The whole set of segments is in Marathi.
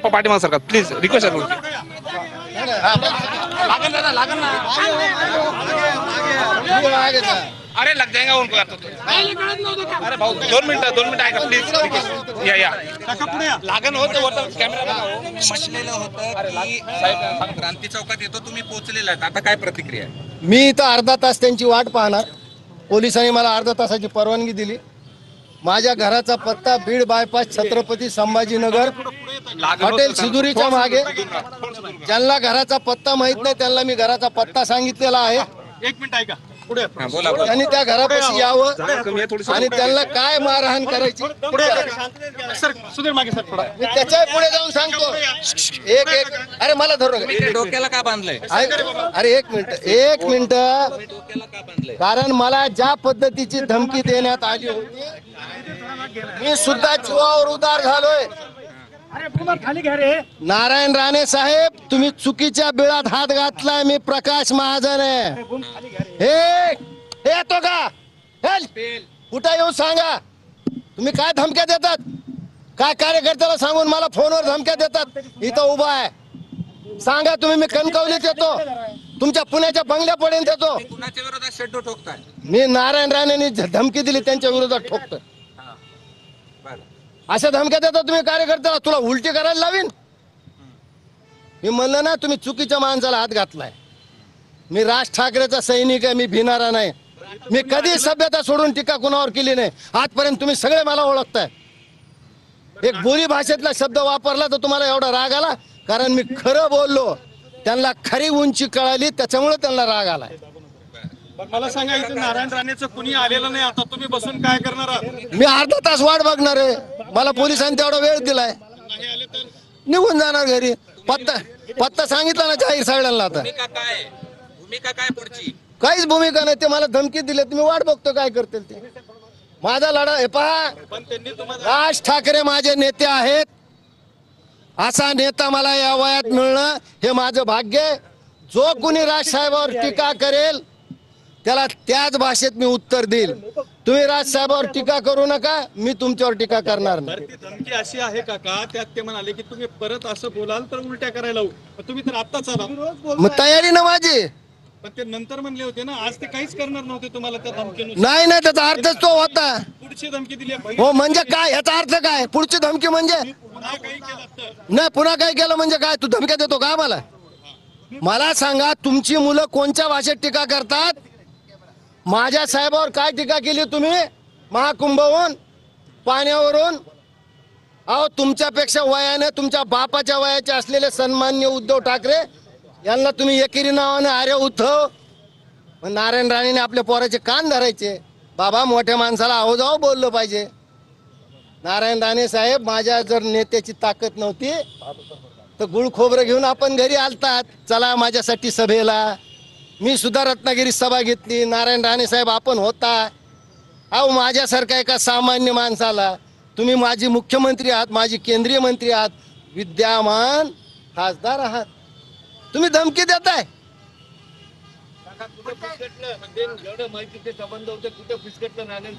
पाठीमाग सरकार प्लीज रिक्वेस्ट आहे लागन ना लागन ना अरे लग जाएगा उनको यार तो. अरे भाऊ दोन मिनिटं दोन मिनिटं ऐका प्लीज या या. लागन होतं वरतं कॅमेरा म्हटलेलं होतं की अ, क्रांती चौकात येतो तुम्ही पोहोचलेला आता काय प्रतिक्रिया आहे? मी इथं अर्धा तास त्यांची वाट पाहणार. पोलिसांनी मला अर्धा तासाची परवानगी दिली. माझ्या घराचा पत्ता बीड बायपास छत्रपती संभाजीनगर हॉटेल सिदुरीच्या मागे. ज्यांना घराचा पत्ता माहीत नाही त्यांना मी घराचा पत्ता सांगितलेला आहे. एक मिनिट ऐका. पुढे हा, त्यांनी त्या घरापाशी यावं आणि त्यांना काय मारहाण करायची? पुढे या. सर सुधीर मागे सर थोडा मी त्याच्या पुढे जाऊन सांगतो. एक एक. अरे मला धरू डोक्याला का बांधलंय? ऐक- अरे एक मिनिट एक मिनिट. डोक्याला का बांधलंय कारण मला ज्या पद्धतीची धमकी देण्यात आली होती मी सुद्धा जीवावर उदार झालोय. नारायण राणे साहेब तुम्ही चुकीच्या बिळात हात घातलाय मी प्रकाश महाजन आहे. हे येतो का? कुठं येऊन सांगा? तुम्ही काय धमक्या देतात? काय कार्यकर्त्याला सांगून मला फोनवर धमक्या देतात? इथं उभा आहे. सांगा तुम्ही मी कणकवलीत येतो. तुमच्या पुण्याच्या बंगल्यापर्यंत येतो. कुणाच्या विरोधात शेड्डो ठोकताय? मी नारायण राणेंनी धमकी दिली त्यांच्या विरोधात ठोकतो बरं. अशा धमक्या देता तुम्ही कार्यकर्त्याला? तुला उलटी करायला लावीन? मी म्हणलं ना तुम्ही चुकीच्या माणसाला हात घातलाय. मी राज ठाकरेचा सैनिक आहे मी भिनारा नाही. मी कधी सभ्यता सोडून टीका कुणावर केली नाही? आजपर्यंत तुम्ही सगळे मला ओळखताय. एक बोली भाषेतला शब्द वापरला तर तुम्हाला एवढा राग आला? कारण मी खरं बोललो. त्यांना खरी उंची कळाली त्याच्यामुळे त्यांना राग आलाय. मला सांगा इथे नारायण राणेचं कुणी आलेलं नाही? आता तुम्ही बसून काय करणार आहात? मी अर्धा तास वाट बघणार आहे. मला पोलिसांनी तेवढा वेळ दिलाय. निघून जाणार घरी. पत्ता पत्ता सांगितला ना जाहीर सगळ्यांना आता. काहीच भूमिका नाही. ते मला धमकी दिली. तुम्ही वाट बघतो काय करतील ते. माझा लढा हे पहा. राज ठाकरे माझे नेते आहेत. असा नेता मला या वयात मिळणं हे माझं भाग्य. जो कुणी राज साहेबावर टीका करेल त्याला त्याच भाषेत मी उत्तर देईल. तुम्ही राज साहेबावर टीका करू नका मी तुमच्यावर टीका करणार नाही. ती धमकी अशी आहे का का? त्यात ते म्हणाले की तुम्ही परत असं बोलाल तर उलट्या करायला लावू. तुम्ही तर आत्ताच आला. मग तयारी ना माझी. पण ते नंतर म्हणले होते ना आज ते काहीच करणार नव्हते तुम्हाला त्या धमकीनुसार. नाही नाही त्याचा अर्थच तो होता. पुढची धमकी दिली आहे. हो म्हणजे काय? याचा अर्थ काय? पुढची धमकी म्हणजे? पुन्हा काही केलं तर. नाही पुन्हा काय केलं म्हणजे काय? तू धमक्या देतो का मला मला सांगा तुमची मुलं कोणत्या भाषेत टीका करतात? माझ्या साहेबावर काय टीका केली हो तुम्ही? महाकुंभहून पाण्यावरून? अहो तुमच्यापेक्षा वयाने तुमच्या बापाच्या वयाचे असलेले सन्मान्य उद्धव ठाकरे यांना तुम्ही एकेरी नावाने अरे उद्धव? नारायण राणेने आपल्या पोराचे कान धरायचे. बाबा मोठ्या माणसाला आहो जाऊ बोललं पाहिजे. नारायण राणे साहेब माझ्या जर नेत्याची ताकद नव्हती तर गुळ खोबरं घेऊन आपण घरी आलतात. चला माझ्यासाठी सभेला. मी सुद्धा रत्नागिरी सभा घेतली. नारायण राणे साहेब आपण होता. अहो माझ्यासारखा एका सामान्य माणसाला तुम्ही माझी मुख्यमंत्री आहात माझी केंद्रीय मंत्री आहात विद्यमान खासदार आहात. तुम्ही धमकी देताय.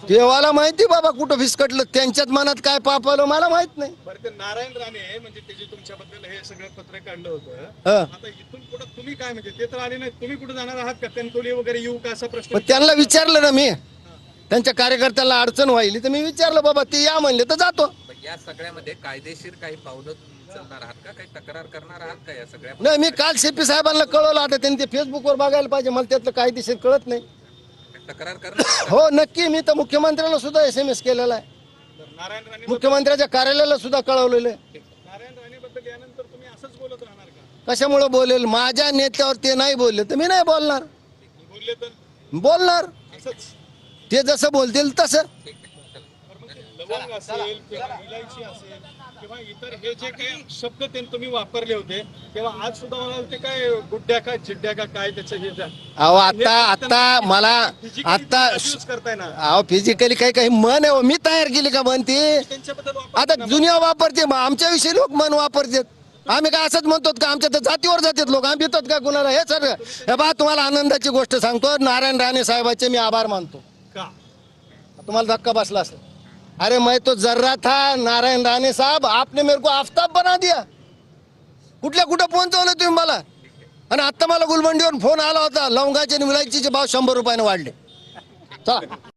देवाला माहिती बाबा कुठं फिसकटलं त्यांच्याच मनात काय पाप आलं मला माहीत नाही. बरं ते नारायण राणे म्हणजे ते जे तुमच्याबद्दल हे सगळं पत्र काढलं होतं हं. आता इथून पुढे तुम्ही काय म्हणजे ते तर आले नाही तुम्ही कुठे जाणार आहात का? तेंतोली वगैरे येऊ का? असा प्रश्न पण त्यांना विचारलं ना मी. त्यांच्या कार्यकर्त्याला अडचण व्हायली तर मी विचारलं बाबा ते या म्हणले तर जातो. या सगळ्यामध्ये कायदेशीर काही पावलं उचलणार आहात का? काही तक्रार करणार आहात का या सगळ्या? नाही मी काल सीपी साहेबांना कळवलं आता त्यांनी ते फेसबुकवर बघायला पाहिजे. मला त्यातलं कायदेशीर कळत नाही. तक्रार करणार हो नक्की. मी तर मुख्यमंत्र्यांना सुद्धा एस एम एस केलेला आहे. नारायण राणे मुख्यमंत्र्याच्या कार्यालयाला सुद्धा कळवलेलं आहे. नारायण राणे बद्दल यानंतर तुम्ही असंच बोलत राहणार का? कशामुळे बोलेल? माझ्या नेत्यावर ते नाही बोलले तर मी नाही बोलणार. बोलले तर? बोलणार. ते जसं बोलतील तसं. लवंग असेल किंवा इलायची असेल किंवा इतर हे जे काही शब्द ते तुम्ही वापरले होते तेव्हा आज सुद्धा मला ते काय गुड्ड्या का चिड्ड्या का काय त्याचं हे अहो आता आता मला आता करताय ना? अहो फिजिकली काही काही मन आहे हो. मी तयार केली का मन ती? त्यांच्याबद्दल वापर आता दुनिया वापरते मग आमच्या विषयी लोक मन वापरतात. आम्ही काय असंच म्हणतो का आमच्या तर जातीवर जातात लोक. आम्ही येतात का कुणाला? हे सर हे बा तुम्हाला आनंदाची गोष्ट सांगतो. नारायण राणे साहेबाचे मी आभार मानतो. का? तुम्हाला धक्का बसला असेल. अरे मैं तो जर्रा था नारायण राणे साहब आपने मेरे को आफ्ताब बना दिया। कुठल्या कुठं पोहोचवलं तुम्ही मला? आणि आता मला गुलमंडीवरून फोन आला होता लवंगाचे आणि विलायचीचे भाव शंभर रुपयाने वाढले. चला.